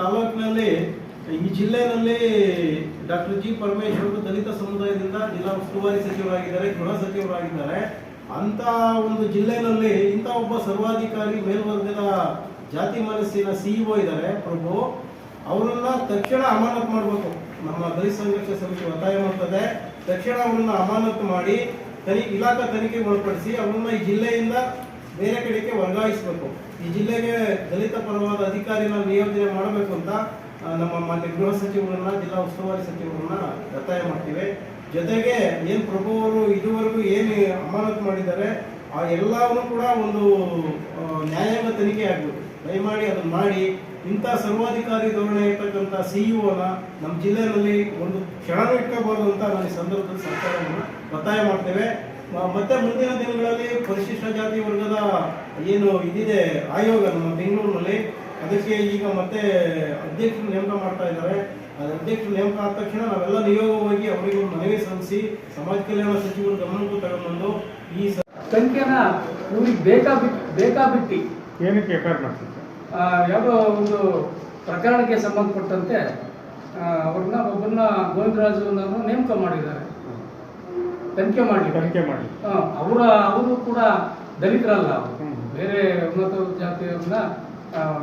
ತಾಲೂಕಿನಲ್ಲಿ, ಈ ಜಿಲ್ಲೆಯಲ್ಲಿ ಡಾಕ್ಟರ್ ಜಿ ಪರಮೇಶ್ವರ್ ದಲಿತ ಸಮುದಾಯದಿಂದ ಜಿಲ್ಲಾ ಉಸ್ತುವಾರಿ ಸಚಿವರಾಗಿದ್ದಾರೆ, ಗೃಹ ಸಚಿವರಾಗಿದ್ದಾರೆ. ಅಂತ ಒಂದು ಜಿಲ್ಲೆಯಲ್ಲಿ ಇಂಥ ಒಬ್ಬ ಸರ್ವಾಧಿಕಾರಿ ಮೇಲ್ವರ್ಗದ ಜಾತಿ ಮನಸ್ಸಿನ ಸಿಇಒ ಇದ್ದಾರೆ, ಪ್ರಭು. ಅವರನ್ನ ತಕ್ಷಣ ಅಮಾನತು ಮಾಡಬೇಕು. ನಮ್ಮ ದಲಿತ ಸಂಘರ್ಷ ಸಮಿತಿ ಒತ್ತಾಯ ಮಾಡ್ತದೆ. ತಕ್ಷಣ ಅವರನ್ನ ಅಮಾನತು ಮಾಡಿ ತನಿ ಇಲಾಖಾ ತನಿಖೆಗೆ ಒಳಪಡಿಸಿ ಅವರನ್ನ ಈ ಜಿಲ್ಲೆಯಿಂದ ಬೇರೆ ಕಡೆಗೆ ವರ್ಗಾಯಿಸಬೇಕು. ಈ ಜಿಲ್ಲೆಗೆ ದಲಿತ ಪರವಾದ ಅಧಿಕಾರಿನ ನಿಯೋಜನೆ ಮಾಡಬೇಕು ಅಂತ ನಮ್ಮ ಮಾನ್ಯ ಗೃಹ ಸಚಿವರನ್ನ, ಜಿಲ್ಲಾ ಉಸ್ತುವಾರಿ ಸಚಿವರನ್ನ ಒತ್ತಾಯ ಮಾಡ್ತೀವಿ. ಜೊತೆಗೆ ಏನು ಪ್ರಭು ಅವರು ಇದುವರೆಗೂ ಏನು ಅಮಾನತು ಮಾಡಿದ್ದಾರೆ, ಆ ಎಲ್ಲವನ್ನು ಕೂಡ ಒಂದು ನ್ಯಾಯಾಂಗ ತನಿಖೆ ಆಗಬೇಕು. ದಯಮಾಡಿ ಅದನ್ನು ಮಾಡಿ. ಇಂಥ ಸರ್ವಾಧಿಕಾರಿ ಧೋರಣೆ ಇರ್ತಕ್ಕಂಥ ಸಿಇಒನ ನಮ್ಮ ಜಿಲ್ಲೆಯಲ್ಲಿ ಒಂದು ಕ್ಷಣನೂ ಇಟ್ಕೋಬಾರ್ದು ಅಂತ ನಾನು ಈ ಸಂದರ್ಭದಲ್ಲಿ ಸರ್ಕಾರವನ್ನು ಒತ್ತಾಯ ಮಾಡ್ತೇವೆ. ಮತ್ತೆ ಮುಂದಿನ ದಿನಗಳಲ್ಲಿ ಪರಿಶಿಷ್ಟ ಜಾತಿ ವರ್ಗದ ಏನು ಇದಿದೆ ಆಯೋಗ ನಮ್ಮ ಬೆಂಗಳೂರಿನಲ್ಲಿ ಅದಕ್ಕೆ ಈಗ ಮತ್ತೆ ಅಧ್ಯಕ್ಷರು ನೇಮಕ ಮಾಡ್ತಾ ಇದ್ದಾರೆ. ಅದು ಅಧ್ಯಕ್ಷರು ನೇಮಕ ಆದ ತಕ್ಷಣ ನಾವೆಲ್ಲ ನಿಯೋಗವಾಗಿ ಅವರಿಗೆ ಒಂದು ಮನವಿ ಸಲ್ಲಿಸಿ ಸಮಾಜ ಕಲ್ಯಾಣ ಸಚಿವರು ಗಮನಕ್ಕೂ ತಗೊಂಡ್ಬಂದು ಈ ಸಂಖ್ಯೆನ ಇವ್ರಿಗೆ ಬೇಕಾಬಿಟ್ಟು ಬೇಕಾಬಿಟ್ಟು ಏನಕ್ಕೆ ಎಫ್ ಐ ಮಾಡ್ತಿದ್ದೆ ಆ, ಯಾವುದೋ ಒಂದು ಪ್ರಕರಣಕ್ಕೆ ಸಂಬಂಧಪಟ್ಟಂತೆ ಆ, ಅವ್ರನ್ನ ಒಬ್ಬರನ್ನ ಗೋವಿಂದರಾಜು ನೇಮಕ ಮಾಡಿದ್ದಾರೆ. ತನಿಖೆ ಮಾಡಲಿ ತನಿಖೆ ಮಾಡಿ. ಅವರ ಅವರು ಕೂಡ ದಲಿತರಲ್ಲ ಅವರು. ಬೇರೆ ಉನ್ನತ ಜಾತಿಯವ್ರನ್ನ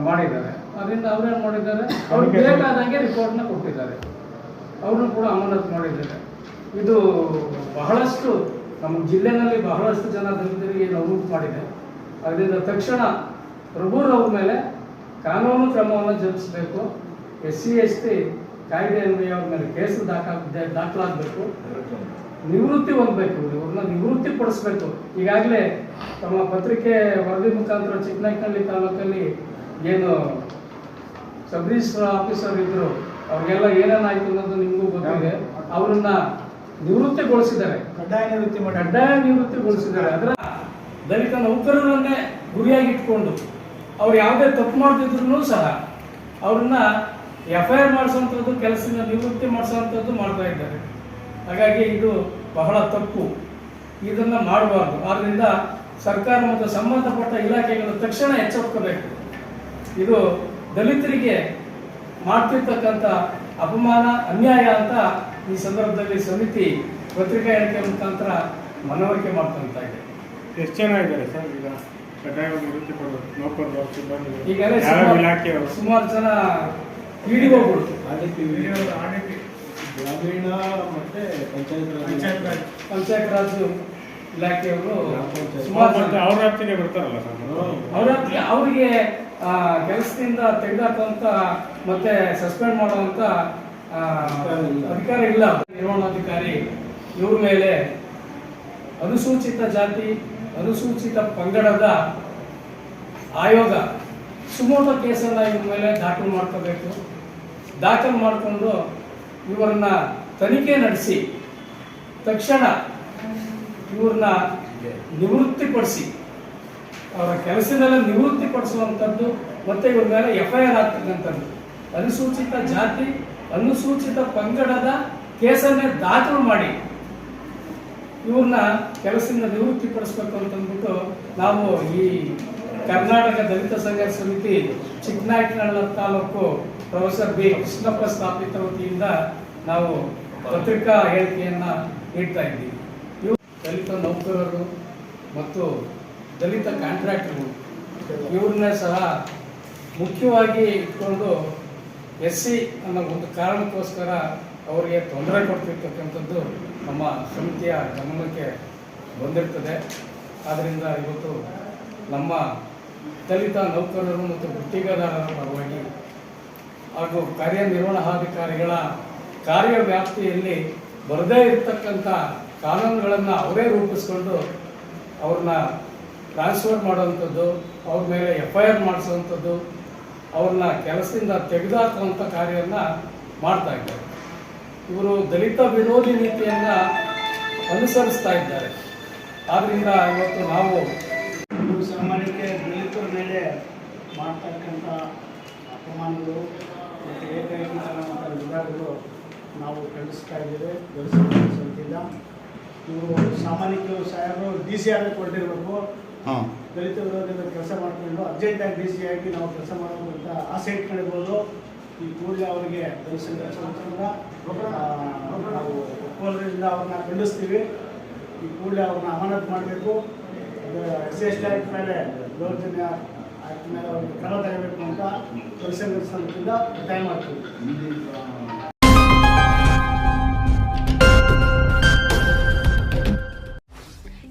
ಮಾಡಿದ್ದಾರೆ. ಅದರಿಂದ ಅವ್ರೇನು ಮಾಡಿದ್ದಾರೆ? ಅವ್ರಿಗೆ ಬೇಕಾದಂಗೆ ರಿಪೋರ್ಟ್ನ ಕೊಟ್ಟಿದ್ದಾರೆ. ಅವ್ರನ್ನ ಕೂಡ ಅಮಾನತ್ ಮಾಡಿದ್ದಾರೆ. ಇದು ಬಹಳಷ್ಟು ನಮ್ಮ ಜಿಲ್ಲೆನಲ್ಲಿ ಬಹಳಷ್ಟು ಜನ ದಲಿತರಿಗೆ ನೋವು ಮಾಡಿದೆ. ಅದರಿಂದ ತಕ್ಷಣ ಪ್ರಭುರವ್ರ ಮೇಲೆ ಕಾನೂನು ಕ್ರಮವನ್ನು ಜರುಗಿಸಬೇಕು. ಎಸ್ ಸಿ ಎಸ್ ಟಿ ಕಾಯ್ದೆ ಅನ್ವಯ ಅವ್ರ ಮೇಲೆ ಕೇಸು ದಾಖಲ ದಾಖಲಾಗಬೇಕು. ನಿವೃತ್ತಿ ಹೊಂದಬೇಕು ಇವ್ರನ್ನ ನಿವೃತ್ತಿ ಪಡಿಸ್ಬೇಕು ಈಗಾಗಲೇ ತಮ್ಮ ಪತ್ರಿಕೆ ವರದಿ ಮುಖಾಂತರ ಚಿಕ್ಕನಾಯಕನಹಳ್ಳಿ ತಾಲೂಕಲ್ಲಿ ಏನು ಸಬ್ ಆಫೀಸರ್ ಇದ್ರು ಅವ್ರಿಗೆಲ್ಲ ಏನೇನಾಯ್ತು ಅನ್ನೋದು ನಿಮಗೂ ಗೊತ್ತಿದೆ. ಅವ್ರನ್ನ ನಿವೃತ್ತಿಗೊಳಿಸಿದ್ದಾರೆ. ಕಡ್ಡಾಯ ನಿವೃತ್ತಿ ಮಾಡಿ ಕಡ್ಡಾಯ ನಿವೃತ್ತಿಗೊಳಿಸಿದ್ದಾರೆ. ಅದರ ದಲಿತ ನೌಕರರನ್ನೇ ಗುರಿಯಾಗಿ ಇಟ್ಕೊಂಡು ಅವ್ರು ಯಾವುದೇ ತಪ್ಪು ಮಾಡ್ತಿದ್ರು ಸಹ ಅವ್ರನ್ನ ಎಫ್ ಐ ಆರ್ ಮಾಡಿಸುವಂಥದ್ದು ಕೆಲಸದಿಂದ ನಿವೃತ್ತಿ ಮಾಡಿಸುವಂಥದ್ದು ಮಾಡ್ತಾ ಇದ್ದಾರೆ. ಹಾಗಾಗಿ ಇದು ಬಹಳ ತಪ್ಪು. ಇದನ್ನು ಮಾಡಬಾರ್ದು. ಆದ್ದರಿಂದ ಸರ್ಕಾರ ಮತ್ತು ಸಂಬಂಧಪಟ್ಟ ಇಲಾಖೆಗಳು ತಕ್ಷಣ ಎಚ್ಚೆತ್ಕೋಬೇಕು. ಇದು ದಲಿತರಿಗೆ ಮಾಡ್ತಿರ್ತಕ್ಕಂಥ ಅಪಮಾನ ಅನ್ಯಾಯ ಅಂತ ಈ ಸಂದರ್ಭದಲ್ಲಿ ಸಮಿತಿ ಪತ್ರಿಕಾ ಹೇಳಿಕೆ ಮುಖಾಂತರ ಮನವರಿಕೆ ಮಾಡ್ಕೊಂತ ಇದೆ ಎಷ್ಟು ಜನ ಇದ್ದಾರೆ ಸರ್ ಈಗ? ಕಡ್ಡಾಯವಾಗಿ ನೌಕರರು ಸಿಬ್ಬಂದಿಗಳು. ಈಗಾಗಲೇ ಸುಮಾರು- ಜನ ಹಿಡಿಗೋಗಳು ಆದಿತ್ಯ ಗ್ರಾಮೀಣ ಮತ್ತೆ ಪಂಚಾಯತ್ ರಾಜ್ ಪಂಚಾಯತ್ ರಾಜ್. ಇಲಾಖೆಯವರು ಸುಮಾರು ಅವ್ರ ವ್ಯಾಪ್ತಿಗೆ ಬರ್ತಾರಲ್ಲ ಸರ್ ಅವರ ಅವರಿಗೆ ಕೆಲಸದಿಂದ ತೆಗೆದಾಕುವಂತ ಮತ್ತೆ ಸಸ್ಪೆಂಡ್ ಮಾಡುವಂತ ಅಧಿಕಾರ ಇಲ್ಲ. ನಿರ್ವಹಣಾಧಿಕಾರಿ ಇವ್ರ ಮೇಲೆ ಅನುಸೂಚಿತ ಜಾತಿ ಅನುಸೂಚಿತ ಪಂಗಡದ ಆಯೋಗ ಸುಮೋಟ ಕೇಸನ್ನ ಇವ್ರ ಮೇಲೆ ದಾಖಲು ಮಾಡ್ಕೋಬೇಕು. ದಾಖಲು ಮಾಡಿಕೊಂಡು ಇವರನ್ನ ತನಿಖೆ ನಡೆಸಿ, ತಕ್ಷಣ ಇವ್ರನ್ನ ನಿವೃತ್ತಿಪಡಿಸಿ, ಅವರ ಕೆಲಸದಲ್ಲ ನಿವೃತ್ತಿ ಪಡಿಸುವಂಥದ್ದು ಮತ್ತೆ ಇವ್ರ ಮೇಲೆ ಎಫ್ ಐ ಆರ್ ಆಗ್ತಕ್ಕಂಥದ್ದು ಅನುಸೂಚಿತ ಜಾತಿ, ಅನುಸೂಚಿತ ಪಂಗಡದ ಕೇಸನ್ನೇ ದಾಖಲು ಮಾಡಿ. ಇವ್ರನ್ನ ಕೆಲಸದಿಂದ ನಿವೃತ್ತಿ ಪಡಿಸ್ಬೇಕು ಅಂತಂದ್ಬಿಟ್ಟು ನಾವು ಈ ಕರ್ನಾಟಕ ದಲಿತ ಸಂಘರ್ಷ ಸಮಿತಿ ಚಿಕ್ಕನಾಯಕನಹಳ್ಳ ತಾಲೂಕು ಪ್ರೊಫೆಸರ್ ಬಿ ಕೃಷ್ಣಪ್ಪ ಸ್ಥಾಪಿತ ವತಿಯಿಂದ ನಾವು ಪತ್ರಿಕಾ ಹೇಳಿಕೆಯನ್ನು ನೀಡ್ತಾ ಇದ್ದೀವಿ. ಇವು ದಲಿತ ನೌಕರರು ಮತ್ತು ದಲಿತ ಕಾಂಟ್ರಾಕ್ಟರ್ಗಳು. ಇವ್ರನ್ನ ಸಹ ಮುಖ್ಯವಾಗಿ ಇಟ್ಕೊಂಡು ಎಸ್ ಸಿ ಅನ್ನೋ ಒಂದು ಕಾರಣಕ್ಕೋಸ್ಕರ ಅವರಿಗೆ ತೊಂದರೆ ಕೊಡ್ತಿರ್ತಕ್ಕಂಥದ್ದು ನಮ್ಮ ಸಮಿತಿಯ ಗಮನಕ್ಕೆ ಬಂದಿರ್ತದೆ. ಆದ್ದರಿಂದ ಇವತ್ತು ನಮ್ಮ ದಲಿತ ನೌಕರರು ಮತ್ತು ಗುತ್ತಿಗೆದಾರರ ಪರವಾಗಿ ಹಾಗೂ ಕಾರ್ಯನಿರ್ವಹಣಾಧಿಕಾರಿಗಳ ಕಾರ್ಯವ್ಯಾಪ್ತಿಯಲ್ಲಿ ಬರದೇ ಇರತಕ್ಕಂಥ ಕಾನೂನುಗಳನ್ನು ಅವರೇ ರೂಪಿಸ್ಕೊಂಡು ಅವ್ರನ್ನ ಟ್ರಾನ್ಸ್ಫರ್ ಮಾಡುವಂಥದ್ದು, ಅವ್ರ ಮೇಲೆ ಎಫ್ ಐ ಆರ್ ಮಾಡಿಸುವಂಥದ್ದು, ಅವ್ರನ್ನ ಕೆಲಸದಿಂದ ತೆಗೆದುಹಾಕುವಂಥ ಕಾರ್ಯವನ್ನು ಮಾಡ್ತಾ ಇದ್ದಾರೆ. ಇವರು ದಲಿತ ವಿರೋಧಿ ನೀತಿಯನ್ನು ಅನುಸರಿಸ್ತಾ ಇದ್ದಾರೆ. ಆದ್ದರಿಂದ ಇವತ್ತು ನಾವು ಸಾಮಾನ್ಯಕ್ಕೆ ದಲಿತರ ಮೇಲೆ ಮಾಡ್ತಕ್ಕಂಥ ಅಪಮಾನಗಳು ಮತ್ತು ಏಕೈಕ ವಿಧಾನಗಳು ನಾವು ಕಳಿಸ್ತಾ ಇದ್ದೇವೆ ಗಳಿಸಿಲ್ಲ ಇವರು ಸಾಮಾನ್ಯಕ್ಕೆ ಸಾಹೇಬರು ಡಿ ಸಿ ಆಗಿ ಕೊಟ್ಟಿರಬೇಕು. ದಲಿತ ವಿರೋಧದ ಕೆಲಸ ಮಾಡಿಕೊಂಡು ಅರ್ಜೆಂಟಾಗಿ ಡಿ ಸಿ ಆಗಿ ನಾವು ಕೆಲಸ ಮಾಡಬೇಕು ಅಂತ ಆಸೆ ಇಟ್ಕೊಂಡಿರ್ಬೋದು. ಈ ಕೂಡಲೇ ಅವರಿಗೆ ನಾವು ಒಪ್ಪೋದ್ರಿಂದ ಅವ್ರನ್ನ ಖಂಡಿಸ್ತೀವಿ. ಈ ಕೂಡಲೇ ಅವ್ರನ್ನ ಅಮಾನತ್ ಮಾಡಬೇಕು. S C S T act ಮೇಲೆ ದೌರ್ಜನ್ಯ ಆ್ಯಕ್ಟ್ ಮೇಲೆ ಅವ್ರಿಗೆ ಕ್ರಮ ತಗೋಬೇಕು ಅಂತ ಕೆಲಸ ಸಂಘದಿಂದ ಒತ್ತಾಯ ಮಾಡ್ತೀವಿ.